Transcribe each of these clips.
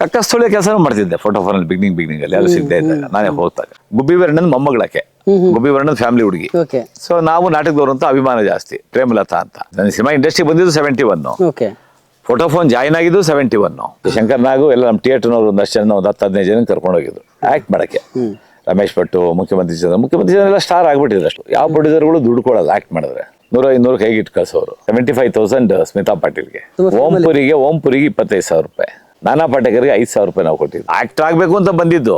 ಕಕ್ಕಸ್ತೊಳೆ ಕೆಲಸನೂ ಮಾಡ್ತಿದ್ದೆ photo phone beginning beginning ಅಲ್ಲಿ. ಯಾರು ಸಿಗದೆ ಇದ್ದಾಗ ನಾನೇ ಹೋಗ್ತಾಗ ಗುಬ್ಬಿ ವರ್ಣನ್ ಮೊಮ್ಮಗಳಕ್ಕೆ ಗುಬ್ಬಿ ವರ್ಣನ್ ಫ್ಯಾಮಿಲಿ ಹುಡುಗಿ. ಸೊ ನಾವು ನಾಟಕದವರು ಅಂತ ಅಭಿಮಾನ ಜಾಸ್ತಿ. ಪ್ರೇಮಲತಾ ಅಂತ. ನನ್ನ ಸಿನಿಮಾ ಇಂಡಸ್ಟ್ರಿ ಬಂದಿದ್ದು seventy one Photophone photo phone join ಆಗಿದ್ದು ಸೆವೆಂಟಿ ಒನ್ ಶಂಕರ್ ನಾಗು ಎಲ್ಲ ನಮ್ಮ ಥಿಯೇಟರ್ನವರು ಒಂದಷ್ಟು ಜನ ಒಂದು ಹತ್ತು ಹದಿನೈದು ಜನ ಕರ್ಕೊಂಡು ಹೋಗಿದ್ರು. ಆಕ್ಟ್ ಮಾಡಕ್ಕೆ. ರಮೇಶ್ ಭಟ್ಟು ಮುಖ್ಯಮಂತ್ರಿ ಚಂದ್ರ ಮುಖ್ಯಮಂತ್ರಿ ಚಂದ್ರ ಎಲ್ಲ ಸ್ಟಾರ್ ಆಗ್ಬಿಟ್ಟಿದ್ರು ಅಷ್ಟು. ಯಾವ ಪ್ರೊಡ್ಯೂಸರ್ಗಳು ದುಡ್ಡು ಕೊಡೋದು ಆಕ್ಟ್ ಮಾಡಿದ್ರೆ. ನೂರ ಐನೂರು ಕೈಗೆ ಇಟ್ಟು ಕಳ್ಸೋರು. ಸೆವೆಂಟಿ ಫೈವ್ ತೌಸಂಡ್ ಸ್ಮಿತಾ ಪಾಟೀಲ್ಗೆ ಓಂಪುರಿಗೆ ಓಂಪುರಿಗೆ ಇಪ್ಪತ್ತೈದು ಸಾವಿರ ರೂಪಾಯಿ. ನಾನಾ ಪಾಟೇಕರ್ಗೆ ಐದು ಸಾವಿರ ರೂಪಾಯಿ ನಾವು ಕೊಟ್ಟಿದ್ದು ಆಕ್ಟರ್ ಆಗ್ಬೇಕು ಅಂತ ಬಂದಿದ್ದು.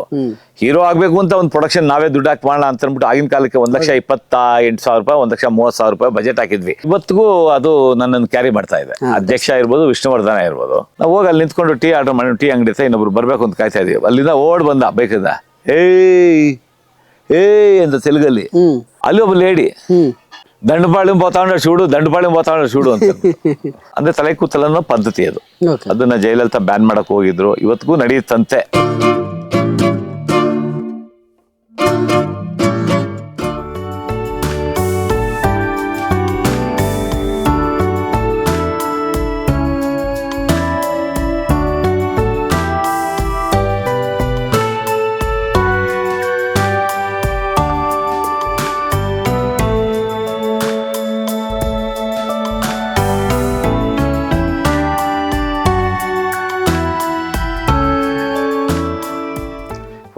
ಹೀರೋ ಆಗ್ಬೇಕು ಅಂತ ಒಂದು ಪ್ರೊಡಕ್ಷನ್ ನಾವೇ ದುಡ್ಡು ಹಾಕಿ ಮಾಡೋಣ ಅಂತ ಅಂದ್ಬಿಟ್ಟು ಆಗಿನ ಕಾಲಕ್ಕೆ ಒಂದ್ ಲಕ್ಷ ಇಪ್ಪತ್ತ ಎಂಟು ಸಾವಿರ ರೂಪಾಯಿ ಒಂದ್ ಲಕ್ಷ ಮೂವತ್ತು ಸಾವಿರ ರೂಪಾಯಿ ಬಜೆಟ್ ಹಾಕಿದ್ವಿ. ಇವತ್ತಿಗೂ ಅದು ನನ್ನನ್ನು ಕ್ಯಾರಿ ಮಾಡ್ತಾ ಇದೆ. ಅಧ್ಯಕ್ಷ ಇರ್ಬೋದು ವಿಷ್ಣುವರ್ಧನ ಇರ್ಬೋದು. ನಾವು ಹೋಗಿ ಅಲ್ಲಿ ನಿಂತ್ಕೊಂಡು ಟೀ ಆರ್ಡರ್ ಮಾಡಿ ಟೀ ಅಂಗಡಿ ಸಹ ಇನ್ನೊಬ್ರು ಬರ್ಬೇಕು ಅಂತ ಕಾಯ್ತಾ ಇದೀವಿ. ಅಲ್ಲಿಂದ ಓಡ್ ಬಂದ ಬೇಕಿಂದ ಏಯ್ ಏಯ್ ಅಂತ ತೆಲುಗಲ್ಲಿ. ಅಲ್ಲಿ ಒಬ್ಬ ಲೇಡಿ ದಂಡಪಾಳ್యం పోతాండ ಶೂಡು ದಂಡಪಾಳ್యం పోತಾಂಡ ಶೂಡು ಅಂತ. ಅಂದ್ರೆ ತಲೆ ಕೂತಲನ್ನೋ ಪದ್ಧತಿ ಅದು. ಅದನ್ನ ಜಯಲಲಿತಾ ಬ್ಯಾನ್ ಮಾಡಕ್ ಹೋಗಿದ್ರು. ಇವತ್ತಿಗೂ ನಡೆಯುತ್ತಂತೆ.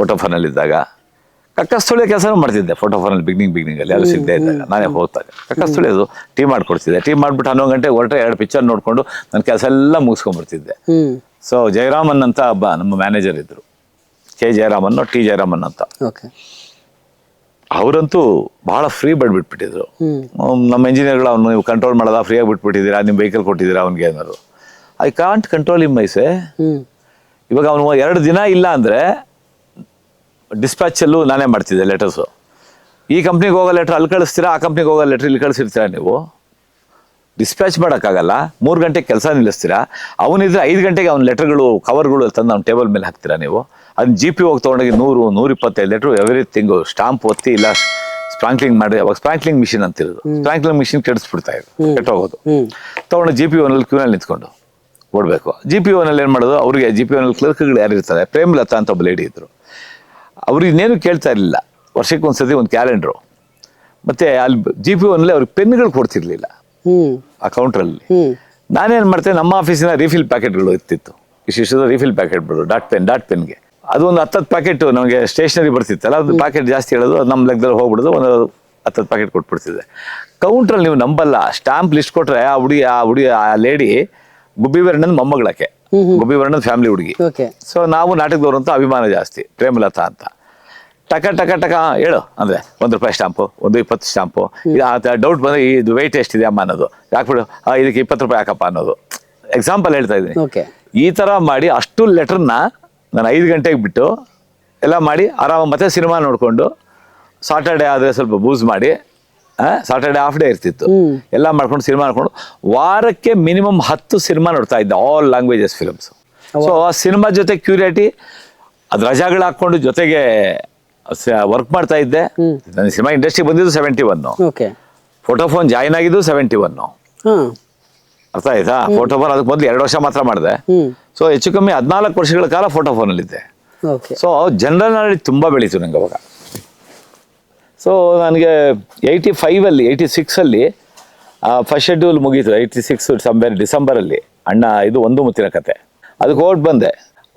ಫೋಟೋ ಫೋನಲ್ಲಿ ಇದ್ದಾಗ ಕಕ್ಕಸ್ತೊಳೆ ಕೆಲಸನೂ ಮಾಡ್ತಿದ್ದೆ ಫೋಟೋ ಫೋನಲ್ಲಿ ಬಿಗ್ನಿಂಗ್ ಬಿಗ್ನಿಂಗ್ ಅಲ್ಲಿ ಎಲ್ಲ ಸಿಗದೆ ಇದ್ದಾಗ. ನಾನೇ ಹೋಗ್ತಾಗ ಕಕ್ಕಸ್ತುಳಿಯದು ಟೀ ಮಾಡ್ಕೊಡ್ತಿದ್ದೆ. ಟೀ ಮಾಡ್ಬಿಟ್ಟು ಹನ್ನೊಂದು ಗಂಟೆ ಹೊರಟ್ರೆ ಎರಡು ಪಿಕ್ಚರ್ ನೋಡ್ಕೊಂಡು ನನ್ನ ಕೆಲಸ ಎಲ್ಲ ಮುಗಿಸ್ಕೊಂಡ್ಬಿಡ್ತಿದ್ದೆ. ಸೊ ಜಯರಾಮನ್ ಅಂತ ಒಬ್ಬ ನಮ್ಮ ಮ್ಯಾನೇಜರ್ ಇದ್ರು. ಕೆ ಜಯರಾಮನ್ ಟಿ ಜಯರಾಮನ್ ಅಂತ. ಅವರಂತೂ ಬಹಳ ಫ್ರೀ ಬಿಟ್ಬಿಟ್ಟಿದ್ರು ಹ್ಮ್. ಅವ್ನ್ ನಮ್ಮ ಇಂಜಿನಿಯರ್ಗಳು ಅವ್ನು ನೀವು ಕಂಟ್ರೋಲ್ ಮಾಡೋದ ಆಗಿ ಬಿಟ್ಬಿಟ್ಟಿದ್ದೀರಾ ನಿಮ್ಮ ವೆಹಿಕಲ್ ಕೊಟ್ಟಿದ್ದೀರಾ ಅವ್ನಿಗೆ ಏನಾದ್ರು I can't control him myself ಇವಾಗ ಅವನು ಎರಡು ದಿನ ಇಲ್ಲ ಅಂದರೆ ಡಿಸ್ಪ್ಯಾಚಲ್ಲೂ ನಾನೇ ಮಾಡ್ತಿದ್ದೆ ಲೆಟರ್ಸು ಈ ಕಂಪ್ನಿಗೆ ಹೋಗೋ ಲೆಟ್ರ್ ಅಲ್ಲಿ ಕಳಿಸ್ತೀರಾ ಆ ಕಂಪ್ನಿಗೆ ಹೋಗೋ ಲೆಟ್ರ್ ಇಲ್ಲಿ ಕಳಿಸಿರ್ತೀರಾ ನೀವು? ಡಿಸ್ಪ್ಯಾಚ್ ಮಾಡೋಕ್ಕಾಗಲ್ಲ ಮೂರು ಗಂಟೆಗೆ ಕೆಲಸ ನಿಲ್ಲಿಸ್ತೀರಾ ಅವನಿದ್ರೆ ಐದು ಗಂಟೆಗೆ ಅವ್ನ ಲೆಟರ್ಗಳು ಕವರ್ಗಳು ತಂದು ಅವ್ನ ಟೇಬಲ್ ಮೇಲೆ ಹಾಕ್ತೀರಾ ನೀವು? ಅದನ್ನ ಜಿ ಪಿ ಹೋಗಿ ತೊಗೊಂಡೋಗಿ ನೂರು ನೂರ ಇಪ್ಪತ್ತೈದು ಲೆಟ್ರು ಎವ್ರಿಥಿಂಗು ಸ್ಟಾಂಪ್ ಒತ್ತಿ ಇಲ್ಲ ಸ್ಪ್ರಾಂಕ್ಲಿಂಗ್ ಮಾಡಿ ಅವಾಗ ಸ್ಪ್ರಾಂಕ್ಲಿಂಗ್ ಮಿಷಿನ್ ಅಂತಿರೋದು ಸ್ಪ್ರಾಂಕ್ಲಿಂಗ್ ಮಿಷಿನ್ ಕೆಡಿಸ್ಬಿಡ್ತಾ ಇದ್ರು ಕೆಟ್ಟೋಗೋದು. ತೊಗೊಂಡು ಜಿ ಪಿ ಒನಲ್ಲಿ ಕ್ಯೂನಲ್ಲಿ ನಿಂತ್ಕೊಂಡು ಓಡಬೇಕು. ಜಿ ಪಿ ಒನಲ್ಲಿ ಏನು ಮಾಡೋದು? ಅವರಿಗೆ ಜಿ ಪಿ ಒನಲ್ಲಿ ಕ್ಲರ್ಕ್ಗಳು ಯಾರು ಇರ್ತಾರೆ ಪ್ರೇಮಲತಾ ಅಂತ ಒಬ್ಬ ಲೇಡಿ ಇದ್ರು. ಅವ್ರು ಇನ್ನೇನು ಕೇಳ್ತಾ ಇರಲಿಲ್ಲ. ವರ್ಷಕ್ಕೆ ಒಂದ್ಸತಿ ಒಂದು ಕ್ಯಾಲೆಂಡ್ರು ಮತ್ತೆ ಅಲ್ಲಿ ಜಿ ಪಿ ಒನಲ್ಲಿ ಅವ್ರಿಗೆ ಪೆನ್ಗಳು ಕೊಡ್ತಿರ್ಲಿಲ್ಲ. ಆ ಕೌಂಟ್ರಲ್ಲಿ ನಾನೇನು ಮಾಡ್ತೇನೆ ನಮ್ಮ ಆಫೀಸಿನ ರೀಫಿಲ್ ಪ್ಯಾಕೆಟ್ಗಳು ಇರ್ತಿತ್ತು. ವಿಶೇಷದ ರೀಫಿಲ್ ಪ್ಯಾಕೆಟ್ ಪ್ಯಾಕೆಟ್ಗಳು ಡಾಟ್ ಪೆನ್ ಡಾಟ್ ಪೆನ್ಗೆ ಅದು ಒಂದು ಹತ್ತತ್ತು ಪ್ಯಾಕೆಟ್ ನಮಗೆ ಸ್ಟೇಷನರಿ ಬರ್ತಿತ್ತಲ್ಲ ಅದು ಪ್ಯಾಕೆಟ್ ಜಾಸ್ತಿ ಹೇಳೋದು ಅದು ನಮ್ಮ ಲೆಕ್ಕದಲ್ಲಿ ಹೋಗ್ಬಿಡೋದು ಒಂದು ಹತ್ತತ್ತು ಪ್ಯಾಕೆಟ್ ಕೊಟ್ಬಿಡ್ತಿದ್ದೆ. ಕೌಂಟ್ರಲ್ಲಿ ನೀವು ನಂಬಲ್ಲ ಸ್ಟಾಂಪ್ ಲಿಸ್ಟ್ ಕೊಟ್ರೆ ಆ ಹುಡುಗಿ ಆ ಹುಡುಗಿ ಆ ಲೇಡಿ ಗುಬ್ಬಿ ವರ್ಣನ ಮೊಮ್ಮಗಳಕ್ಕೆ ಗುಬ್ಬಿ ವರ್ಣನ್ ಫ್ಯಾಮಿಲಿ ಹುಡುಗಿ. ಸೊ ನಾವು ನಾಟಕದವ್ರು ಅಂತ ಅಭಿಮಾನ ಜಾಸ್ತಿ ಪ್ರೇಮಲತಾ ಅಂತ. ಟಕ ಟಕ ಟಕ ಹೇಳು. ಅಂದ್ರೆ ಒಂದು ರೂಪಾಯಿ ಸ್ಟಾಂಪು ಒಂದು ಇಪ್ಪತ್ತು ಸ್ಟಾಂಪು ಡೌಟ್ ಬಂದ್ರೆ ಇದು ವೆಯ್ಟ್ ಎಷ್ಟಿದೆ ಅಮ್ಮ ಅನ್ನೋದು. ಯಾಕ್ಬಿಡು? ಆ, ಇದಕ್ಕೆ ಇಪ್ಪತ್ತು ರೂಪಾಯಿ ಹಾಕಪ್ಪ ಅನ್ನೋದು. ಎಕ್ಸಾಂಪಲ್ ಹೇಳ್ತಾ ಇದ್ದೀನಿ. ಈ ತರ ಮಾಡಿ ಅಷ್ಟು ಲೆಟರ್ನ ನಾನು ಐದು ಗಂಟೆಗೆ ಬಿಟ್ಟು ಎಲ್ಲ ಮಾಡಿ ಆರಾಮ ಮತ್ತೆ ಸಿನಿಮಾ ನೋಡಿಕೊಂಡು ಸಾಟರ್ಡೆ ಆದರೆ ಸ್ವಲ್ಪ ಬೂಸ್ ಮಾಡಿ ಸಾಟರ್ಡೆ ಹಾಫ್ ಡೇ ಇರ್ತಿತ್ತು. ಎಲ್ಲ ಮಾಡ್ಕೊಂಡು ಸಿನಿಮಾ ನೋಡ್ಕೊಂಡು ವಾರಕ್ಕೆ ಮಿನಿಮಮ್ ಹತ್ತು ಸಿನಿಮಾ ನೋಡ್ತಾ ಇದ್ದೆ ಆಲ್ ಲ್ಯಾಂಗ್ವೇಜಸ್ ಫಿಲಮ್ಸ್ ಸೊ ಆ ಸಿನಿಮಾ ಜೊತೆ ಕ್ಯೂರಿಯಾಟಿ ಅದು ರಜಾಗಳು ಹಾಕ್ಕೊಂಡು ಜೊತೆಗೆ ವರ್ಕ್ ಮಾಡ್ತಾ ಇದ್ದೆ. ನನ್ನ ಸಿನಿಮಾ ಇಂಡಸ್ಟ್ರಿ ಬಂದಿದ್ದು seventy one okay join phone join ಆಗಿದ್ದು ಸೆವೆಂಟಿ ಒನ್ ಅರ್ಥ ಆಯ್ತಾ? ಫೋಟೋ ಫೋನ್ ಅದಕ್ಕೆ ಮೊದಲು ಎರಡು ವರ್ಷ ಮಾತ್ರ ಮಾಡಿದೆ. ಸೊ ಹೆಚ್ಚು ಕಮ್ಮಿ ಹದಿನಾಲ್ಕು ವರ್ಷಗಳ ಕಾಲ ಫೋಟೋ ಅಲ್ಲಿ ಓಕೆ ಸೊ ಜನರಲ್ ನಾಲೆಜ್ ತುಂಬ ಬೆಳೀತು ನಂಗೆ ಅವಾಗ. ಸೊ ನನಗೆ ಏಯ್ಟಿ ಫೈವಲ್ಲಿ ಏಯ್ಟಿ ಸಿಕ್ಸಲ್ಲಿ ಫಸ್ಟ್ ಶೆಡ್ಯೂಲ್ ಮುಗೀತು. ಏಯ್ಟಿ ಸಿಕ್ಸ್ ಡಿಸೆಂಬರ್ ಡಿಸೆಂಬರಲ್ಲಿ ಅಣ್ಣ ಇದು ಒಂದು ಮುತ್ತಿನ ಕತೆ. ಅದಕ್ಕೆ ಓಟ್ ಬಂದೆ.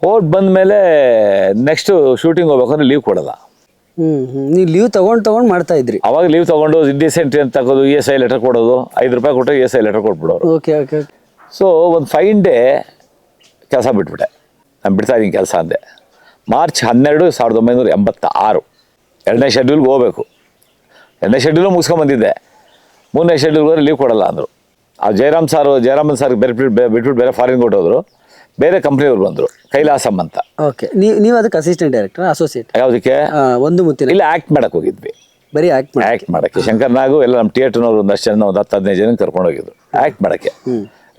ಓಟ್ ಬಂದ ಮೇಲೆ ನೆಕ್ಸ್ಟ್ ಶೂಟಿಂಗ್ ಹೋಗ್ಬೇಕಂದ್ರೆ ಲೀವ್ ಕೊಡಲ್ಲ ಹ್ಮ್ ಹ್ಮ್. ನೀವು ಲೀವ್ ತಗೊಂಡ್ ತಗೊಂಡ್ ಮಾಡ್ತಾ ಇದ್ರಿ. ಅವಾಗ ಲೀವ್ ತಗೊಂಡು ಡಿಸೆಂಟ್ರಿ ಅಂತ ತಗೋದು ಇ ಎಸ್ ಐ ಲೆಟರ್ ಕೊಡೋದು ಐದು ರೂಪಾಯಿ ಕೊಟ್ಟು ಇ ಎಸ್ ಐ ಲೆಟರ್ ಕೊಟ್ಬಿಡೋರು. ಓಕೆ ಓಕೆ ಸೊ ಒಂದು ಫೈನ್ ಡೇ ಕೆಲಸ ಬಿಟ್ಬಿಟ್ಟೆ. ನಾನು ಬಿಡ್ತಾ ಇದ್ದೀನಿ ಕೆಲಸ ಅಂದೆ. ಮಾರ್ಚ್ ಹನ್ನೆರಡು ಸಾವಿರದ ಒಂಬೈನೂರ ಎಂಬತ್ತ ಆರು ಎರಡನೇ ಶೆಡ್ಯೂಲ್ಗೆ ಹೋಗ್ಬೇಕು. ಎರಡನೇ ಶೆಡ್ಯೂಲು ಮುಗಿಸ್ಕೊಂಬಂದಿದ್ದೆ ಮೂರನೇ ಶೆಡ್ಯೂಲ್ಗೆ ಹೋದ್ರೆ ಲೀವ್ ಕೊಡಲ್ಲ ಅಂದರು. ಆ ಜಯರಾಮ್ ಸಾರು ಜಯರಾಮನ್ ಸಾರ್ ಬೇರೆ ಬಿಟ್ಟು ಬಿಟ್ಬಿಟ್ಟು ಬೇರೆ ಫಾರಿನ್ ಕೊಟ್ಟೋದ್ರು. ಬೇರೆ ಕಂಪ್ನಿಯವ್ರು ಬಂದರು ಕೈಲಾಸಮ್ ಅಂತ. ಓಕೆ ನೀವು ನೀವು ಅದಕ್ಕೆ ಅಸಿಸ್ಟೆಂಟ್ ಡೈರೆಕ್ಟರ್ ಅಸೋಸಿಯೇಟ್ ಯಾವುದಕ್ಕೆ? ಒಂದು ಮುತ್ತಿನ. ಇಲ್ಲ ಆ್ಯಕ್ಟ್ ಮಾಡಕ್ಕೆ ಹೋಗಿದ್ವಿ. ಬರೀ ಆಕ್ಟ್ ಮಾಡಿ ಆ್ಯಕ್ಟ್ ಮಾಡಕ್ಕೆ. ಶಂಕರ್ ನಾಗು ಎಲ್ಲ ನಮ್ಮ ಥಿಯೇಟರ್ನವ್ರು ಒಂದಷ್ಟು ಜನ ಒಂದು ಹತ್ತು ಹದಿನೈದು ಜನ ಕರ್ಕೊಂಡು ಹೋಗಿದ್ರು. ಆ್ಯಕ್ಟ್ ಮಾಡಕ್ಕೆ.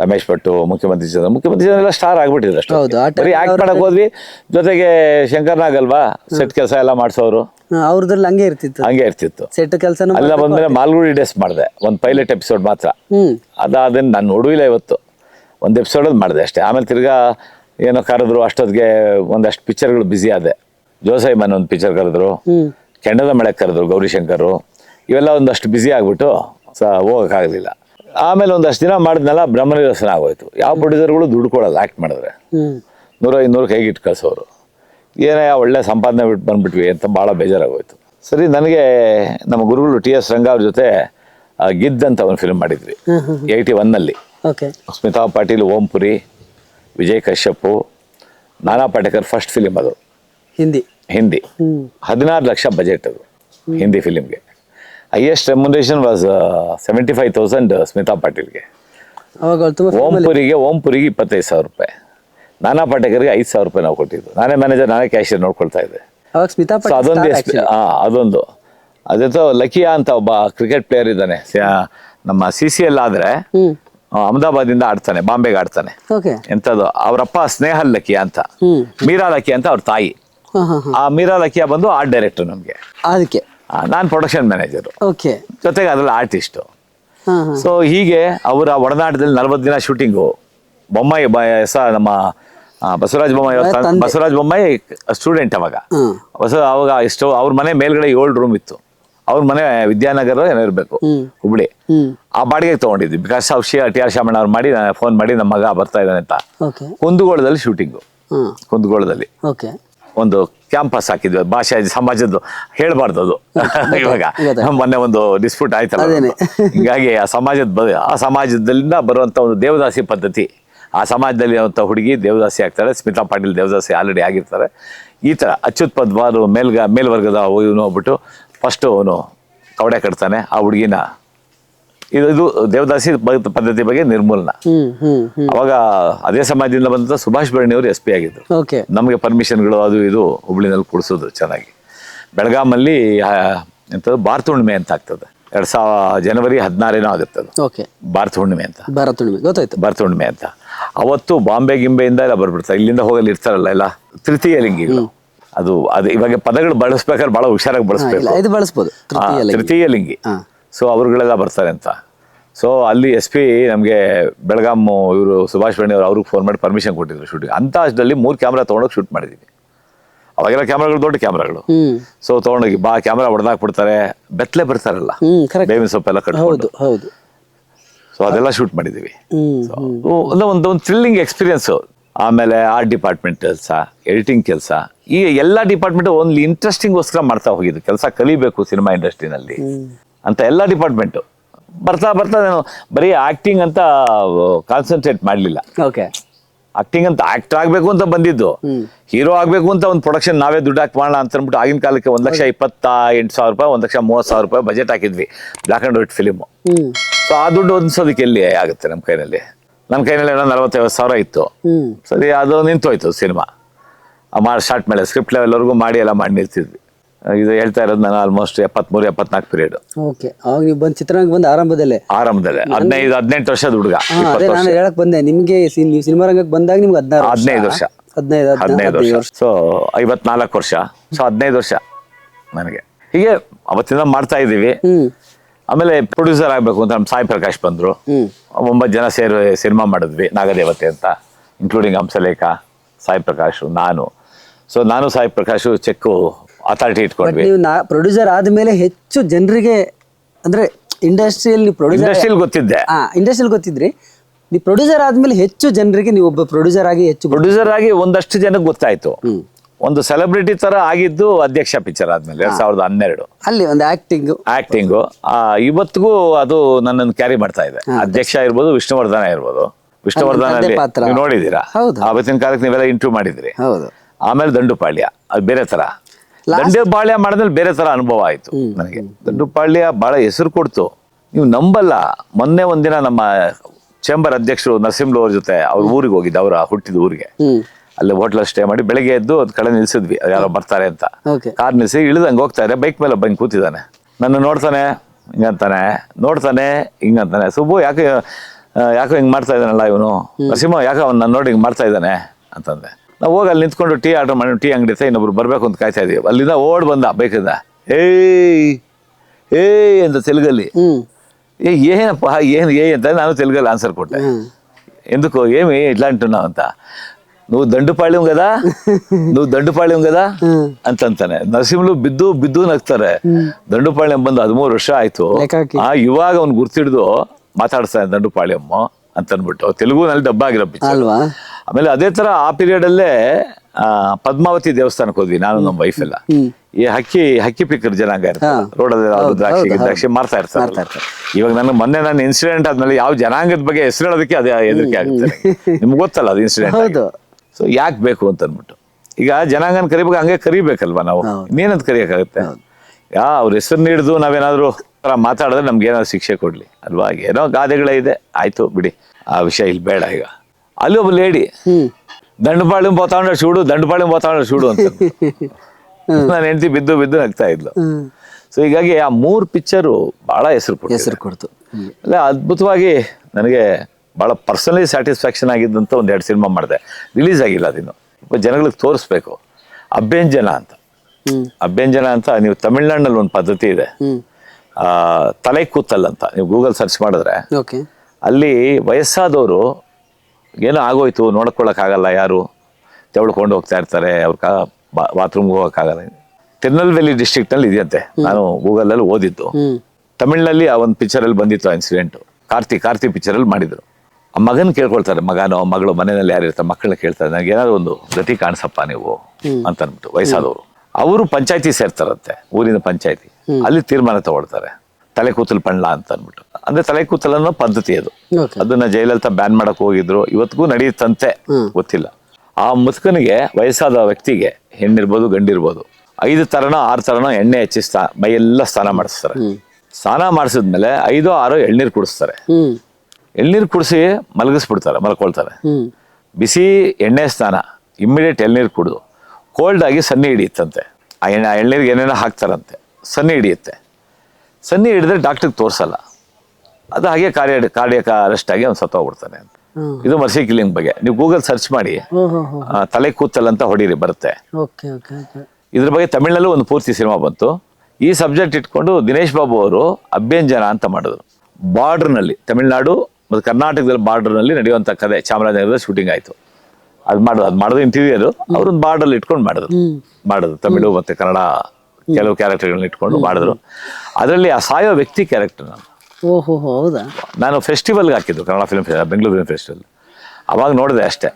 ರಮೇಶ್ ಭಟ್ಟು ಮುಖ್ಯಮಂತ್ರಿ ಚಂದ್ರ ಮುಖ್ಯಮಂತ್ರಿ ಚಂದ್ರ ಎಲ್ಲ ಸ್ಟಾರ್ ಆಗ್ಬಿಟ್ಟಿದ್ರು ಅಷ್ಟೇ. ಬರೀ ಆ್ಯಕ್ಟ್ ಅವ್ರ- ಮಾಡಕ್ ಹೋದ್ವಿ. ಜೊತೆಗೆ ಶಂಕರ್ ನಾಗ್ ಅಲ್ವಾ ಸೆಟ್ ಕೆಲಸ ಎಲ್ಲ ಮಾಡಿಸೋರು ಅವ್ರದ್ರಲ್ಲಿ ಹಂಗೆ ಇರ್ತಿತ್ತು. ಹಂಗೆ ಇರ್ತಿತ್ತು. ಸೆಟ್ ಕೆಲಸ ಅಲ್ಲ ಬಂದ್ಮೇಲೆ ಮಾಲ್ಗುಡಿ ಡೇಸ್ ಮಾಡಿದೆ. ಒಂದು ಪೈಲಟ್ ಎಪಿಸೋಡ್ ಮಾತ್ರ. ಅದಾದ್ರೆ ಅದಾದನ್ನು ನಾನು ನೋಡುವಿಲ್ಲ ಇವತ್ತು. ಒಂದು ಎಪಿಸೋಡಲ್ಲಿ ಮಾಡಿದೆ ಅಷ್ಟೇ. ಆಮೇಲೆ ತಿರ್ಗಾ ಏನೋ ಕರೆದ್ರು ಅಷ್ಟೊತ್ತಿಗೆ ಒಂದಷ್ಟು ಪಿಕ್ಚರ್ಗಳು ಬ್ಯುಸಿ ಆದೆ. ಜೋಸೈಮನ್ ಒಂದು ಪಿಕ್ಚರ್ ಕರೆದ್ರು ಕೆಂಡದ ಮಳೆ ಕರೆದ್ರು ಗೌರಿಶಂಕರು ಇವೆಲ್ಲ ಒಂದಷ್ಟು ಬ್ಯುಸಿ ಆಗ್ಬಿಟ್ಟು ಸ ಹೋಗೋಕ್ಕಾಗಲಿಲ್ಲ ಆಮೇಲೆ ಒಂದಷ್ಟು ದಿನ ಮಾಡಿದ್ನೆಲ್ಲ ಬ್ರಹ್ಮನಿರಸನ ಆಗೋಯ್ತು. ಯಾವ ಪ್ರೊಡ್ಯೂಸರ್ಗಳು ದುಡ್ಡು ಕೊಡಲ್ಲ ಆ್ಯಕ್ಟ್ ಮಾಡಿದ್ರೆ. ನೂರ ಐನೂರು ಕೈಗೆ ಇಟ್ಟು ಕಳ್ಸೋರು ಏನೇ ಒಳ್ಳೆ ಸಂಪಾದನೆ ಬಿಟ್ಟು ಬಂದ್ಬಿಟ್ವಿ ಅಂತ ಭಾಳ ಬೇಜಾರಾಗೋಯ್ತು. ಸರಿ ನನಗೆ ನಮ್ಮ ಗುರುಗಳು ಟಿ ಎಸ್ ರಂಗ ಅವ್ರ ಜೊತೆ ಗಿದ್ದಂತ ಒಂದು ಫಿಲ್ಮ್ ಮಾಡಿದ್ವಿ. ಏಯ್ಟಿ ಒನ್ನಲ್ಲಿ okay. Smita Patil Om Puri Vijay Kashyap Nana Patekar first film ಅದು. ಹಿಂದಿ. ಹಿಂದಿ. ಹದಿನಾರು ಲಕ್ಷ ಬಜೆಟ್ ಅದು Hindi ಫಿಲಿಮ್ಗೆ highest remuneration was seventy five thousand Smita ಪಾಟೀಲ್ಗೆ. ಓಂಪುರಿಗೆ ಓಂಪುರಿಗೆ ಇಪ್ಪತ್ತೈದು ಸಾವಿರ ರೂಪಾಯಿ. ನಾನಾ ಪಾಟೇಕರ್ಗೆ ಐದು ಸಾವಿರ ರೂಪಾಯಿ ನಾವು ಕೊಟ್ಟಿದ್ದು. ನಾನೇ ಮ್ಯಾನೇಜರ್ ನಾನೇ ಕ್ಯಾಶಿಯರ್ ನೋಡ್ಕೊಳ್ತಾ ಇದ್ದೆ. ಅದೊಂದು ಹಾಂ ಅದೊಂದು. ಅದೇ ಲಕಿಯಾ ಅಂತ ಒಬ್ಬ ಕ್ರಿಕೆಟ್ ಪ್ಲೇಯರ್ ಇದ್ದಾನೆ. ನಮ್ಮ ಸಿ ಸಿ ಎಲ್ ಆದರೆ ಅಹಮದಾಬಾದಿಂದ ಆಡ್ತಾನೆ ಬಾಂಬೆಗೆ ಆಡ್ತಾನೆ. ಎಂತದ್ದು ಅವರಪ್ಪ ಸ್ನೇಹಲ್ ಲಕಿಯಾ ಅಂತ. ಮೀರಾ ಲಕಿಯಾ ಅಂತ ಅವ್ರ ತಾಯಿ. ಆ ಮೀರಾ ಲಕಿಯಾ ಬಂದು ಆರ್ಟ್ ಡೈರೆಕ್ಟರ್ ನಮ್ಗೆ. ಅದಕ್ಕೆ? ನಾನು ಪ್ರೊಡಕ್ಷನ್ ಮ್ಯಾನೇಜರ್ ಜೊತೆಗೆ ಅದ್ರಲ್ಲಿ ಆರ್ಟಿಸ್ಟು ಸೊ ಹೀಗೆ ಅವರ ಒಡನಾಟದಲ್ಲಿ ನಲವತ್ತು ದಿನ ಶೂಟಿಂಗು ಬೊಮ್ಮಾಯಿ ಎಸ ನಮ್ಮ ಬಸವರಾಜ್ ಬೊಮ್ಮಾಯಿ. ಬಸವರಾಜ ಬೊಮ್ಮಾಯಿ ಸ್ಟೂಡೆಂಟ್ ಅವಾಗ. ಬಸವ ಅವಾಗ ಇಷ್ಟು ಅವ್ರ ಮನೆ ಮೇಲ್ಗಡೆ ಏಳು ರೂಮ್ ಇತ್ತು. ಅವ್ರ ಮನೆ ವಿದ್ಯಾನಗರ ಏನೋ ಇರಬೇಕು. ಹುಬ್ಳಿ. ಆ ಬಾಡಿಗೆ ತಗೊಂಡಿದ್ವಿ. ಬಿಕಾಸ್ ಆಫ್ ಶಿ ಟಿ ಆರ್ ಶಾಮಣ್ಣ ಅವ್ರು ಮಾಡಿ ಫೋನ್ ಮಾಡಿ ನಮ್ಮ ಮಗ ಬರ್ತಾ ಇದ್ದಾನೆ ಅಂತ. ಕುಂದಗೋಳದಲ್ಲಿ ಶೂಟಿಂಗು ಕುಂದಗೋಳದಲ್ಲಿ. ಒಂದು ಕ್ಯಾಂಪಸ್ ಹಾಕಿದ್ವಿ. ಭಾಷೆ ಸಮಾಜದ್ದು ಹೇಳ್ಬಾರ್ದು ಅದು. ಇವಾಗ. ಮೊನ್ನೆ ಒಂದು ಡಿಸ್ಪ್ಯೂಟ್ ಆಯ್ತಲ್ಲ ಹೀಗಾಗಿ ಆ ಸಮಾಜದ ಆ ಸಮಾಜದಿಂದ ಬರುವಂಥ ಒಂದು ದೇವದಾಸಿ ಪದ್ಧತಿ. ಆ ಸಮಾಜದಲ್ಲಿ ಇರುವಂಥ ಹುಡುಗಿ ದೇವದಾಸಿ ಆಗ್ತಾರೆ. ಸ್ಮಿತಾ ಪಾಟೀಲ್ ದೇವದಾಸಿ ಆಲ್ರೆಡಿ ಆಗಿರ್ತಾರೆ. ಈ ಥರ ಅಚ್ಯುತ್ ಪದ್ವಾರು ಮೇಲ್ಗ ಮೇಲ್ವರ್ಗದ ಇವನು ಹೋಗ್ಬಿಟ್ಟು ಫಸ್ಟು ಅವನು ಕವಡೆ ಕಟ್ತಾನೆ ಆ ಹುಡುಗಿನ. ಇದು ಇದು ದೇವದಾಸಿ ಪದ್ಧತಿ ಬಗ್ಗೆ ನಿರ್ಮೂಲನ. ಅವಾಗ ಅದೇ ಸಮಾಜದಿಂದ ಬಂದಂತ ಸುಭಾಷ್ ಭರಣಿ ಅವರು ಎಸ್ ಪಿ ಆಗಿದ್ರು. ನಮಗೆ ಪರ್ಮಿಷನ್ಗಳು ಅದು ಇದು ಹುಬ್ಳಿನಲ್ಲಿ ಕೊಡಿಸೋದು ಚೆನ್ನಾಗಿ. ಬೆಳಗಾಮಲ್ಲಿ ಎಂಥದ್ದು ಭಾರತ ಹುಣ್ಣಿಮೆ ಅಂತ ಆಗ್ತದೆ. ಎರಡ್ ಸಾವಿರ ಜನವರಿ ಹದಿನಾರೇನೋ ಆಗುತ್ತೆ ಅದು. ಭಾರತ ಹುಣ್ಣಿಮೆ ಅಂತ. ಭಾರತ ಹುಣ್ಣಿಮೆ ಗೊತ್ತಾಯ್ತು. ಭಾರತ ಹುಣ್ಣಿಮೆ ಅಂತ. ಅವತ್ತು ಬಾಂಬೆ ಗಿಂಬೆಯಿಂದ ಎಲ್ಲ ಬರ್ಬಿಡ್ತಾರೆ. ಇಲ್ಲಿಂದ ಹೋಗಲ್ಲಿ ಇರ್ತಾರಲ್ಲ ಎಲ್ಲ ತೃತೀಯ ಲಿಂಗಿಗಳು. ಅದು ಅದು ಇವಾಗ ಪದಗಳು ಬಳಸ್ಬೇಕಾದ್ರೆ ಬಹಳ ಹುಷಾರಾಗಿ ಬಳಸ್ಬೇಕು. ಇದು ಬಳಸ್ಬೋದು. ತೃತೀಯ ಲಿಂಗಿ. ತೃತೀಯ ಲಿಂಗಿ. ಸೊ ಅವ್ರುಗಳೆಲ್ಲ ಬರ್ತಾರೆ ಅಂತ. ಸೊ ಅಲ್ಲಿ ಎಸ್ ಪಿ ನಮಗೆ ಬೆಳಗಾಂ ಇವರು ಸುಭಾಷ್ ಬಣ್ಣಿ ಅವರು ಅವ್ರಿಗೆ ಫೋನ್ ಮಾಡಿ ಪರ್ಮಿಷನ್ ಕೊಟ್ಟಿದ್ರು ಶೂಟಿಂಗ್ ಅಂತ ಅಷ್ಟರಲ್ಲಿ ಮೂರು ಕ್ಯಾಮ್ರಾ ತೊಗೊಂಡೋಗಿ ಶೂಟ್ ಮಾಡಿದ್ದೀನಿ ಅವಾಗೆಲ್ಲ ಕ್ಯಾಮ್ರಾಗಳು ದೊಡ್ಡ ಕ್ಯಾಮ್ರಾಗಳು ಹ್ಮ್. ಸೊ ತೊಗೊಂಡೋಗಿ ಬಾ ಕ್ಯಾಮ್ರಾ ಹೊಡೆದಾಕ್ಬಿಡ್ತಾರೆ ಬೆತ್ತಲೆ ಬರ್ತಾರಲ್ಲ. ಹ್ಮ್ ಕರೆಕ್ಟ್ ಬೇವಿನ ಸೊಪ್ಪೆಲ್ಲ ಕಟ್ಕೊಂಡು ಹೌದು ಹೌದು. ಸೊ ಅದೆಲ್ಲ ಶೂಟ್ ಮಾಡಿದ್ದೀವಿ ಹ್ಮ್ ಒಂದು ಒಂದು ಒಂದು ಥ್ರಿಲ್ಲಿಂಗ್ ಎಕ್ಸ್ಪೀರಿಯನ್ಸು ಆಮೇಲೆ ಆರ್ಟ್ ಡಿಪಾರ್ಟ್ಮೆಂಟ್ ಕೆಲಸ ಎಡಿಟಿಂಗ್ ಕೆಲಸ ಈ ಎಲ್ಲ ಡಿಪಾರ್ಟ್ಮೆಂಟ್ ಓನ್ಲಿ ಇಂಟ್ರೆಸ್ಟಿಂಗ್ಗೋಸ್ಕರ ಮಾಡ್ತಾ ಹೋಗಿದ್ದು. ಕೆಲಸ ಕಲಿಬೇಕು ಸಿನಿಮಾ ಇಂಡಸ್ಟ್ರಿನಲ್ಲಿ ಅಂತ ಎಲ್ಲ ಡಿಪಾರ್ಟ್ಮೆಂಟು ಬರ್ತಾ ಬರ್ತಾ ನಾನು ಬರೀ ಆ್ಯಕ್ಟಿಂಗ್ ಅಂತ ಕಾನ್ಸಂಟ್ರೇಟ್ ಮಾಡಲಿಲ್ಲ. ಓಕೆ. ಆಕ್ಟಿಂಗ್ ಅಂತ ಆಕ್ಟ್ ಆಗಬೇಕು ಅಂತ ಬಂದಿದ್ದು. ಹೀರೋ ಆಗಬೇಕು ಅಂತ ಒಂದು ಪ್ರೊಡಕ್ಷನ್ ನಾವೇ ದುಡ್ಡು ಹಾಕಿ ಮಾಡೋಣ ಅಂತ ಅಂದ್ಬಿಟ್ಟು ಆಗಿನ ಕಾಲಕ್ಕೆ ಒಂದು ಲಕ್ಷ ಇಪ್ಪತ್ತ ಎಂಟು ಸಾವಿರ ರೂಪಾಯಿ ಒಂದು ಲಕ್ಷ ಮೂವತ್ತು ಸಾವಿರ ರೂಪಾಯಿ ಬಜೆಟ್ ಹಾಕಿದ್ವಿ. Black and white film so ಆ ದುಡ್ಡು ಹೊಂದಿಸೋದಕ್ಕೆ ಎಲ್ಲಿ ಆಗುತ್ತೆ ನಮ್ಮ ಕೈನಲ್ಲಿ? ನನ್ನ ಕೈನಲ್ಲಿ ಏನೋ ನಲವತ್ತೈವತ್ತು ಸಾವಿರ ಇತ್ತು. ಸರಿ ಅದು ನಿಂತೋಯ್ತು ಸಿನಿಮಾ. ಮಾಡಿ ಶಾರ್ಟ್ ಮೇಲೆ ಸ್ಕ್ರಿಪ್ಟ್ ಲೆವೆಲ್ವರೆಗೂ ಮಾಡಿ ಎಲ್ಲ ಮಾಡಿ ನಿಲ್ತಿದ್ವಿ. ಇದು ಹೇಳ್ತಾ ಇರೋದು ನಾನು ಆಲ್ಮೋಸ್ಟ್ ಎಪ್ಪತ್ಮೂರು ಎಪ್ಪತ್ನಾಲ್ಕು ಪೀರಿಯಡ್ ಓಕೆ ಅವಾಗ ನೀವು ಬಂದು ಚಿತ್ರರಂಗ ಬಂದ ಆರಂಭದಲ್ಲೇ? ಆರಂಭದಲ್ಲೇ. ಹದಿನೈದು ಹದಿನೆಂಟು ವರ್ಷದ ಹುಡುಗ ಅದೇ ನಾನು ಹೇಳಕ್ ಬಂದೆ. ನಿಮಗೆ ನೀವು ಸಿನಿಮಾ ರಂಗಕ್ಕೆ ಬಂದಾಗ ನಿಮ್ಗೆ ಹದಿನಾರು ಹದಿನೈದು ವರ್ಷ. ಹದಿನೈದು ಹದಿನೈದು ವರ್ಷ. ಸೊ ಐವತ್ನಾಲ್ಕು ವರ್ಷ. ಸೊ ಹದಿನೈದು ವರ್ಷ ನನಗೆ. ಹೀಗೆ ಅವತ್ತಿಂದ ಮಾಡ್ತಾ ಇದ್ದೀವಿ. ಆಮೇಲೆ ಪ್ರೊಡ್ಯೂಸರ್ ಆಗಬೇಕು ಅಂತ ನಮ್ಮ ಸಾಯಿ ಪ್ರಕಾಶ್ ಬಂದ್ರು. ಒಂಬತ್ತು ಜನ ಸೇರಿ ಸಿನಿಮಾ ಮಾಡಿದ್ವಿ ನಾಗದೇವತೆ ಅಂತ ಇನ್ಕ್ಲೂಡಿಂಗ್ ಹಂಸಲೇಖ ಸಾಯಿ ಪ್ರಕಾಶ್ ನಾನು. ಸೊ ನಾನು ಸಾಯಿ ಪ್ರಕಾಶ್ ಚೆಕ್ಕು ಅಥಾರಿಟಿ ಇಟ್ಕೊಂಡ್ವಿ. ನೀವು ನಾ ಪ್ರೊಡ್ಯೂಸರ್ ಆದ್ಮೇಲೆ ಹೆಚ್ಚು ಜನರಿಗೆ ಅಂದ್ರೆ ಇಂಡಸ್ಟ್ರಿಯಲ್ಲಿ ಪ್ರೊಡ್ಯೂಸರ್ ಇಂಡಸ್ಟ್ರಿಯಲ್ಲಿ ಗೊತ್ತಿದ್ದೆ. ಇಂಡಸ್ಟ್ರಿಯಲ್ ಇಂಡಸ್ಟ್ರಿಯಲ್ಲಿ ಗೊತ್ತಿದ್ರಿ. ನೀವು ಪ್ರೊಡ್ಯೂಸರ್ ಆದ್ಮೇಲೆ ಹೆಚ್ಚು ಜನರಿಗೆ ನೀವು ಒಬ್ಬ ಪ್ರೊಡ್ಯೂಸರ್ ಆಗಿ ಹೆಚ್ಚು ಪ್ರೊಡ್ಯೂಸರ್ ಆಗಿ ಒಂದಷ್ಟು ಜನಕ್ಕೆ ಗೊತ್ತಾಯ್ತು. ಒಂದು ಸೆಲೆಬ್ರಿಟಿ ತರ ಆಗಿದ್ದು ಅಧ್ಯಕ್ಷ ಪಿಕ್ಚರ್ ಆದ್ಮೇಲೆ ಎರಡ್ ಸಾವಿರದ ಹನ್ನೆರಡು. ಅಲ್ಲಿ ಒಂದು ಆಕ್ಟಿಂಗ್ ಆಕ್ಟಿಂಗು ಇವತ್ತಿಗೂ ಅದು ನನ್ನನ್ನು ಕ್ಯಾರಿ ಮಾಡ್ತಾ ಇದೆ. ಅಧ್ಯಕ್ಷ. ಇರ್ಬೋದು ವಿಷ್ಣುವರ್ಧನ ಇರ್ಬೋದು. ವಿಷ್ಣುವರ್ಧನ ನೋಡಿದೀರಾ ಪಾತ್ರ. ನೀವು ನೋಡಿದ್ದೀರಾ? ಹೌದು. ಆವತ್ತಿನ ಕಾಲಕ್ಕೆ ನೀವೆಲ್ಲ ಇಂಟರ್ವ್ಯೂ ಮಾಡಿದ್ರಿ ಹೌದು. ಆಮೇಲೆ ದಂಡುಪಾಳ್ಯ ಅದು ಬೇರೆ ತರ. ದಂಡುಪಾಳ್ಯ ಮಾಡಿದ್ಮೇಲೆ ಬೇರೆ ತರ ಅನುಭವ ಆಯ್ತು ನನಗೆ. ದಂಡುಪಾಳ್ಯ ಬಹಳ ಹೆಸರು ಕೊಡ್ತು. ನೀವು ನಂಬಲ್ಲ. ಮೊನ್ನೆ ಒಂದಿನ ನಮ್ಮ ಚೇಂಬರ್ ಅಧ್ಯಕ್ಷರು ನರಸಿಂಹ ಅವ್ರ ಜೊತೆ ಅವ್ರ ಊರಿಗೆ ಹೋಗಿದ್ದೆ ಅವರ ಹುಟ್ಟಿದ ಊರಿಗೆ. ಹ್ಮ್. ಅಲ್ಲಿ ಹೋಟ್ಲ್ ಸ್ಟೇ ಮಾಡಿ ಬೆಳಗ್ಗೆ ಎದ್ದು ಅದ್ ಕಡೆ ನಿಲ್ಸಿದ್ವಿ ಅದ್ ಯಾರೋ ಬರ್ತಾರೆ ಅಂತ ಓಕೆ ಕಾರ್ ನಿಲ್ಸಿ ಇಳಿದಂಗೆ ಹೋಗ್ತಾ ಇದೆ ಬೈಕ್ ಮೇಲೆ ಬಂದು ಕೂತಿದ್ದಾನೆ ನನ್ನ ನೋಡ್ತಾನೆ ಹಿಂಗಂತಾನೆ ನೋಡ್ತಾನೆ ಹಿಂಗಂತಾನೆ ಸುಬ್ಬು ಯಾಕೆ ಆ, ಯಾಕೋ ಹಿಂಗೆ ಮಾಡ್ತಾ ಇದ್ದಾನಲ್ಲ ಇವನು ನರಸಿಂಹ ಯಾಕೆ ಅವ್ನು ನಾನು ನೋಡಿ ಹಿಂಗೆ ಮಾಡ್ತಾ ಇದ್ದಾನೆ ಅಂತಂದೆ ನಾವು ಹೋಗಿ ಅಲ್ಲಿ ನಿಂತ್ಕೊಂಡು ಟೀ ಆರ್ಡರ್ ಮಾಡಿ ಟೀ ಅಂಗಡಿ ಹತ್ರ ಇನ್ನೊಬ್ರು ಬರಬೇಕು ಅಂತ ಕಾಯ್ತಾ ಇದೀವಿ ಅಲ್ಲಿಂದ ಓಡ್ ಬಂದ ಬೈಕಿಂದ ಏಯ್ ಏಯ್ ಅಂತ ತೆಲುಗಲ್ಲಿ ಹ್ಮ್ ಏ ಏನಪ್ಪ ಏನು ಏ ಅಂತ ನಾನು ತೆಲುಗಲ್ಲಿ ಆನ್ಸರ್ ಕೊಟ್ಟೆ ಹ್ಮ್ ఎందుకు ఏమి ఇట్లా అంటున్నావు అంత నువ్వు దండుపాళ్యం కదా? నువ్వు దండుపాళ్యం ಅಂತ ಅಂತಂತಾನೆ ನರಸಿಂಹಲು ಬಿದ್ದು ಬಿದ್ದು ನಗ್ತಾರೆ. ದಂಡುಪಾಳ್ಯಂ ಬಂದ ಹದಿಮೂರು ವರ್ಷ ಆಯ್ತು. ಆ ಇವಾಗ ಅವ್ನು ಗುರ್ತಿಡ್ದು ಮಾತಾಡ್ತಾನೆ ದಂಡುಪಾಳ್ಯಮ್ಮ ಅಂತ ಅಂದ್ಬಿಟ್ಟು ತೆಲುಗುನಲ್ಲಿ ಡಬ್ಬ ಆಗಿರೋ ಪಿಕ್ಚರ್ ಆಮೇಲೆ ಅದೇ ತರ ಆ ಪೀರಿಯಡ್ ಅಲ್ಲೇ ಪದ್ಮಾವತಿ ದೇವಸ್ಥಾನಕ್ಕೆ ಹೋದ್ವಿ ನಾನು ನಮ್ಮ ವೈಫ್ ಎಲ್ಲ. ಈ ಹಕ್ಕಿ ಹಕ್ಕಿ ಪಿಕ್ಕರ್ ಜನಾಂಗ ಇರ್ತಾರೆ ರೋಡ್ ದ್ರಾಕ್ಷಿ ದ್ರಾಕ್ಷಿ ಮಾರ್ತಾ ಇರ್ತಾರೆ. ಇವಾಗ ನನಗೆ ಮೊನ್ನೆ ನನ್ನ ಇನ್ಸಿಡೆಂಟ್ ಆದ್ಮೇಲೆ ಯಾವ ಜನಾಂಗದ ಬಗ್ಗೆ ಹೆಸರು ಹೇಳೋದಕ್ಕೆ ಅದೇ ಹೆದರಿಕೆ ಆಗುತ್ತೆ. ನಿಮ್ಗೆ ಗೊತ್ತಲ್ಲ ಅದು ಇನ್ಸಿಡೆಂಟ್ ಸೊ ಯಾಕೆ ಬೇಕು ಅಂತ ಅಂದ್ಬಿಟ್ಟು. ಈಗ ಜನಾಂಗನ ಕರಿಬೇಕು ಹಂಗೆ ಕರಿಬೇಕಲ್ವಾ ನಾವು? ಇನ್ನೇನಂತ ಕರಿಯೋಕ್ಕಾಗುತ್ತೆ ಯಾ ಅವ್ರ ಹೆಸರು ಹಿಡಿದು ನಾವೇನಾದರೂ ಮಾತಾಡಿದ್ರೆ ನಮ್ಗೆ ಏನಾದ್ರು ಶಿಕ್ಷೆ ಕೊಡ್ಲಿ ಅಲ್ವಾ? ಏನೋ ಗಾದೆಗಳೇ ಇದೆ. ಆಯ್ತು ಬಿಡಿ. ಆ ವಿಷಯ ಇಲ್ಲಿ ಬೇಡ ಈಗ. ಅಲ್ಲಿ ಒಬ್ಬ ಲೇಡಿ ದಂಡಪಾಳಿ ಬೋತಾವಣ ಶೂಡು ದಂಡಪಾಳಿ ಬೋತಾವಣ ಶೂಡು ಅಂತ ನಾನು ಹೆಂಡತಿ ಬಿದ್ದು ಬಿದ್ದು ನಗ್ತಾ ಇದ್ಲು. ಸೊ ಹೀಗಾಗಿ ಆ ಮೂರು ಪಿಕ್ಚರು ಬಹಳ ಹೆಸರು ಹೆಸರು ಕೊಡ್ತು. ಅಲ್ಲ ಅದ್ಭುತವಾಗಿ ನನಗೆ ಬಹಳ ಪರ್ಸನಲಿ ಸ್ಯಾಟಿಸ್ಫ್ಯಾಕ್ಷನ್ ಆಗಿದ್ದಂಥ ಒಂದು ಎರಡು ಸಿನಿಮಾ ಮಾಡಿದೆ. ರಿಲೀಸ್ ಆಗಿಲ್ಲ ಅದಿನ್ನು. ಜನಗಳಿಗೆ ತೋರಿಸ್ಬೇಕು. ಅಭ್ಯಂಜನ ಅಂತ. ಅಭ್ಯಂಜನ ಅಂತ ನೀವು ತಮಿಳ್ನಾಡಿನಲ್ಲಿ ಒಂದು ಪದ್ಧತಿ ಇದೆ. ತಲೆ ಕೂತಲ್ ಅಂತ. ನೀವು ಗೂಗಲ್ ಸರ್ಚ್ ಮಾಡಿದ್ರೆ. ಅಲ್ಲಿ ವಯಸ್ಸಾದವರು ಏನೋ ಆಗೋಯ್ತು ನೋಡ್ಕೊಳಕ್ಕಾಗಲ್ಲ ಯಾರು? ತೆವಳ್ಕೊಂಡು ಹೋಗ್ತಾ ಇರ್ತಾರೆ ಅವ್ರ ಕಾ ಬಾತ್ರೂಮ್ಗೆ ಹೋಗೋಕ್ಕಾಗಲ್ಲ ತಿರುನಲ್ವೇಲಿ ಡಿಸ್ಟ್ರಿಕ್ಟ್ನಲ್ಲಿ ಇದೆಯಂತೆ. ನಾನು ಗೂಗಲಲ್ಲಿ ಓದಿದ್ದು. ತಮಿಳ್ನಲ್ಲಿ ಆ ಒಂದು ಪಿಕ್ಚರಲ್ಲಿ ಬಂದಿತ್ತು ಆ ಇನ್ಸಿಡೆಂಟು ಕಾರ್ತಿ ಕಾರ್ತಿ ಪಿಕ್ಚರಲ್ಲಿ ಮಾಡಿದ್ರು. ಆ ಮಗನ್ ಕೇಳ್ಕೊಳ್ತಾರೆ ಮಗನೋ ಮಗಳು ಮನೆಯಲ್ಲಿ ಯಾರು ಇರ್ತಾರೆ ಮಕ್ಕಳನ್ನ ಕೇಳ್ತಾರೆ ನನಗೆ ಏನಾದ್ರು ಒಂದು ಗತಿ ಕಾಣಿಸಪ್ಪ ನೀವು? ಅಂತ ಅಂದ್ಬಿಟ್ಟು ವಯಸ್ಸಾದವರು. ಅವರು ಪಂಚಾಯತಿ ಸೇರ್ತಾರಂತೆ ಊರಿನ ಪಂಚಾಯತಿ. ಅಲ್ಲಿ ತೀರ್ಮಾನ ತಗೊಳ್ತಾರೆ ತಲೆ ಕೂತಲ್ ಪಣ್ಣ ಅಂತ ಅಂದ್ಬಿಟ್ಟು. ಅಂದ್ರೆ ತಲೆ ಕೂತಲ್ ಅನ್ನೋ ಪದ್ಧತಿ ಅದು. ಅದನ್ನ ಜಯಲಲಿತಾ ಬ್ಯಾನ್ ಮಾಡಕ್ ಹೋಗಿದ್ರು ಇವತ್ತಿಗೂ ನಡೆಯುತ್ತಂತೆ ಗೊತ್ತಿಲ್ಲ. ಆ ಮುದುಕನಿಗೆ ವಯಸ್ಸಾದ ವ್ಯಕ್ತಿಗೆ ಹೆಣ್ಣಿರ್ಬೋದು ಗಂಡಿರ್ಬೋದು ಐದು ತರನ ಆರು ತರನ ಎಣ್ಣೆ ಹಚ್ಚಿ ಮೈ ಮೈಯೆಲ್ಲ ಸ್ನಾನ ಮಾಡಿಸ್ತಾರೆ. ಸ್ನಾನ ಮಾಡಿಸಿದ್ಮೇಲೆ ಐದೋ ಆರೋ ಎಳ್ನೀರು ಕುಡಿಸ್ತಾರೆ. ಎಳ್ನೀರು ಕುಡಿಸಿ ಮಲಗಿಸ್ಬಿಡ್ತಾರೆ ಮಲ್ಕೊಳ್ತಾರೆ. ಬಿಸಿ ಎಣ್ಣೆ ಸ್ನಾನ ಇಮ್ಮಿಡಿಯೇಟ್ ಎಳ್ನೀರು ಕುಡಿದು ಕೋಲ್ಡ್ ಆಗಿ ಸನ್ನಿ ಹಿಡಿಯುತ್ತಂತೆ. ಆ ಎಣ್ಣೆ ಆ ಎಳ್ನೀರಿಗೆ ಏನೇನೋ ಹಾಕ್ತಾರಂತೆ ಸನ್ನಿ ಹಿಡಿಯುತ್ತೆ. ಸನ್ನಿ ಹಿಡಿದ್ರೆ ಡಾಕ್ಟ್ರಿಗೆ ತೋರಿಸಲ್ಲ. ಅದು ಹಾಗೆ ಕಾರ್ಯ ಕಾರ್ಡಿಯಕ ಅರೆಸ್ಟ್ ಆಗಿ ಅವ್ನು ಸತ್ತೋಗ್ಬಿಡ್ತಾನೆ ಅಂತ. ಇದು ಮರ್ಸಿ ಕಿಲ್ಲಿಂಗ್ ಬಗ್ಗೆ. ನೀವು ಗೂಗಲ್ ಸರ್ಚ್ ಮಾಡಿ ಆ, ತಲೆ ಕೂತಲ್ ಅಂತ ಹೊಡೀರಿ ಬರುತ್ತೆ. Okay okay okay. ಇದ್ರ ಬಗ್ಗೆ ತಮಿಳ್ನಲ್ಲೂ ಒಂದು ಪೂರ್ತಿ ಸಿನಿಮಾ ಬಂತು. ಈ ಸಬ್ಜೆಕ್ಟ್ ಇಟ್ಕೊಂಡು ದಿನೇಶ್ ಬಾಬು ಅವರು ಅಭ್ಯಂಜನ ಅಂತ ಮಾಡಿದ್ರು. ಬಾರ್ಡರ್ನಲ್ಲಿ ತಮಿಳ್ನಾಡು ಮತ್ತು ಕರ್ನಾಟಕದಲ್ಲಿ ಬಾರ್ಡರ್ನಲ್ಲಿ ನಡೆಯುವಂಥ ಕಥೆ ಚಾಮರಾಜನಗರದ ಶೂಟಿಂಗ್ ಆಯಿತು. ಅದು ಮಾಡೋದು ಅದು ಮಾಡೋದು ಇಂಟೀರಿಯರ್ ಅವ್ರೊಂದು ಬಾರ್ಡರ್ ಇಟ್ಕೊಂಡು ಮಾಡಿದ್ರು. ಮಾಡಿದ್ರು. ತಮಿಳು ಮತ್ತು ಕನ್ನಡ ಕೆಲವು ಕ್ಯಾರೆಕ್ಟರ್ಗಳನ್ನ ಇಟ್ಕೊಂಡು ಮಾಡಿದ್ರು. ಅದರಲ್ಲಿ ಆ ಸಾಯೋ ವ್ಯಕ್ತಿ ಕ್ಯಾರೆಕ್ಟರ್ ನಾನು. ಓ ಹೋ ಹೋ ಹೌದಾ? ನಾನು ಫೆಸ್ಟಿವಲ್ಗೆ ಹಾಕಿದ್ದು Kannada film festival Bengaluru film festival ಅವಾಗ ನೋಡಿದೆ ಅಷ್ಟೇ.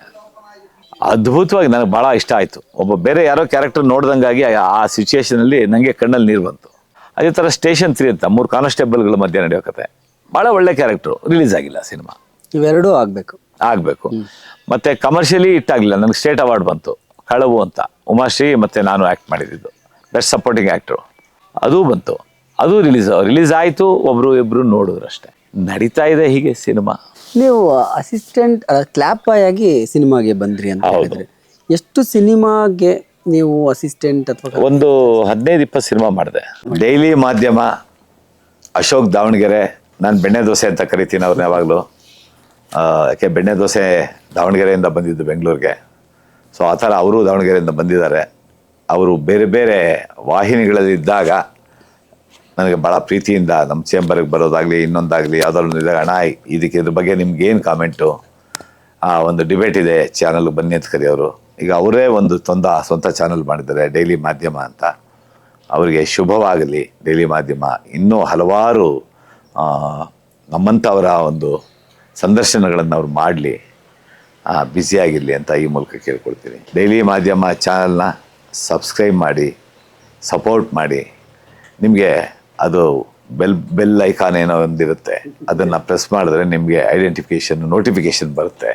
ಅದ್ಭುತವಾಗಿ ನನಗೆ ಭಾಳ ಇಷ್ಟ ಆಯಿತು. ಒಬ್ಬ ಬೇರೆ ಯಾರೋ ಕ್ಯಾರೆಕ್ಟರ್ ನೋಡ್ದಂಗಾಗಿ ಆ- ಆ ಸಿಚುಯೇಷನಲ್ಲಿ ನನಗೆ ಕಣ್ಣಲ್ಲಿ ನೀರು ಬಂತು. ಅದೇ ಥರ ಸ್ಟೇಷನ್ ತ್ರೀ ಅಂತ ಮೂರು ಕಾನ್ಸ್ಟೇಬಲ್ಗಳ ಮಧ್ಯೆ ನಡೆಯೋ ಕತೆ. ಭಾಳ ಒಳ್ಳೆ ಕ್ಯಾರೆಕ್ಟ್ರು ರಿಲೀಸ್ ಆಗಿಲ್ಲ ಸಿನಿಮಾ ಇವೆರಡೂ ಆಗ್ಬೇಕು. ಆಗಬೇಕು. ಮತ್ತೆ ಕಮರ್ಷಿಯಲಿ ಇಟ್ಟಾಗಲಿಲ್ಲ ನನಗೆ ಸ್ಟೇಟ್ ಅವಾರ್ಡ್ ಬಂತು. ಕಳವು ಅಂತ. ಉಮಾಶ್ರೀ ಮತ್ತೆ ನಾನು ಆ್ಯಕ್ಟ್ ಮಾಡಿದ್ದು. ಬೆಸ್ಟ್ ಸಪೋರ್ಟಿಂಗ್ ಆ್ಯಕ್ಟ್ರು ಅದು ಬಂತು. ಅದು ರಿಲೀಸ್ ರಿಲೀಸ್ ಆಯಿತು ಒಬ್ರು ಇಬ್ರು ನೋಡಿದ್ರು ಅಷ್ಟೇ. ನಡೀತಾ ಇದೆ ಹೀಗೆ ಸಿನಿಮಾ ನೀವು ಅಸಿಸ್ಟೆಂಟ್ ಕ್ಲಾಪ್ ಬಾಯ್ ಆಗಿ ಸಿನಿಮಾಗೆ ಬಂದ್ರಿ ಅಂತ ಹೇಳಿದ್ರೆ. ಎಷ್ಟು ಸಿನಿಮಾಗೆ ನೀವು ಅಸಿಸ್ಟೆಂಟ್ ಅಥವಾ ಒಂದು ಹದಿನೈದು ಇಪ್ಪತ್ತು ಸಿನಿಮಾ ಮಾಡಿದೆ. ಡೈಲಿ ಮಾಧ್ಯಮ ಅಶೋಕ್ ದಾವಣಗೆರೆ ನಾನು ಬೆಣ್ಣೆ ದೋಸೆ ಅಂತ ಕರಿತೀನಿ ಅವ್ರನ್ನ ಯಾವಾಗಲೂ. ಯಾಕೆ ಬೆಣ್ಣೆ ದೋಸೆ ದಾವಣಗೆರೆಯಿಂದ ಬಂದಿದ್ದು ಬೆಂಗಳೂರಿಗೆ. ಸೊ ಆ ಥರ ಅವರು ದಾವಣಗೆರೆಯಿಂದ ಬಂದಿದ್ದಾರೆ. ಅವರು ಬೇರೆ ಬೇರೆ ವಾಹಿನಿಗಳಲ್ಲಿ ಇದ್ದಾಗ ನನಗೆ ಭಾಳ ಪ್ರೀತಿಯಿಂದ ನಮ್ಮ ಚೇಂಬರ್ಗೆ ಬರೋದಾಗಲಿ, ಇನ್ನೊಂದಾಗಲಿ, ಯಾವುದಾದ್ರು ಇದ್ದಾಗ, ಅಣ್ಣ, ಇದಕ್ಕೆ ಇದ್ರ ಬಗ್ಗೆ ನಿಮ್ಗೆ ಏನು ಕಾಮೆಂಟು? ಆ, ಒಂದು ಡಿಬೇಟ್ ಇದೆ, ಚಾನಲ್ಗೆ ಬನ್ನಿ ಅಂತ ಕರೆಯೋರು ಈಗ ಅವರೇ ಒಂದು ತೊಂದ, ಸ್ವಂತ ಚಾನಲ್ ಮಾಡಿದ್ದಾರೆ, ಡೈಲಿ ಮಾಧ್ಯಮ ಅಂತ. ಅವರಿಗೆ ಶುಭವಾಗಲಿ, ಡೈಲಿ ಮಾಧ್ಯಮ. ಇನ್ನೂ ಹಲವಾರು ನಮ್ಮಂಥವರ ಒಂದು ಸಂದರ್ಶನಗಳನ್ನು ಅವ್ರು ಮಾಡಲಿ ಬ್ಯುಸಿಯಾಗಿರಲಿ ಅಂತ ಈ ಮೂಲಕ ಕೇಳ್ಕೊಳ್ತೀನಿ. ಡೈಲಿ ಮಾಧ್ಯಮ ಚಾನಲ್ನ ಸಬ್ಸ್ಕ್ರೈಬ್ ಮಾಡಿ ಸಪೋರ್ಟ್ ಮಾಡಿ, ನಿಮಗೆ ಅದು ಬೆಲ್ ಬೆಲ್ ಐಕಾನ್ ಏನೋ ಒಂದಿರುತ್ತೆ, ಅದನ್ನು ಪ್ರೆಸ್ ಮಾಡಿದ್ರೆ ನಿಮಗೆ ಐಡೆಂಟಿಫಿಕೇಷನ್ ನೋಟಿಫಿಕೇಷನ್ ಬರುತ್ತೆ.